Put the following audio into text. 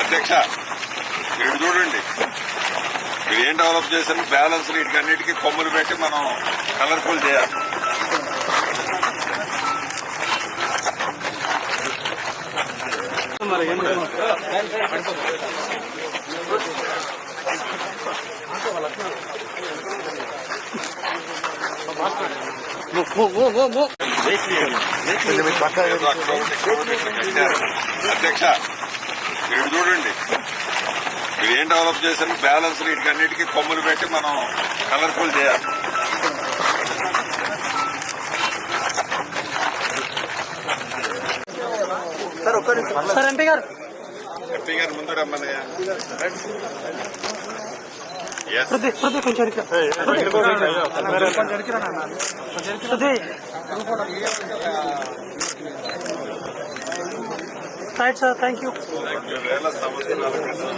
అధ్యక్ష ఇటు చూడండి మీరు ఏం డెవలప్ చేశారు బ్యాలెన్స్ వీటికన్నిటికీ కొమ్ములు పెట్టి మనం కలర్ఫుల్ చేయాలి మరి అధ్యక్ష ఇక్కడ చూడండి మీరు ఏం డెవలప్ చేశారు బ్యాలెన్స్ వీటికి అన్నిటికీ కొమ్ములు పెట్టి మనం కలర్ఫుల్ చేయాలి సార్ ఎంపీ గారు. ఎంపీ గారు ముందు రమ్మని Yes. పృథ్వీ పృథ్వీ కొంచెం రైట్ సార్ థ్యాంక్ యూ వేల సంవత్సరాల క్రితం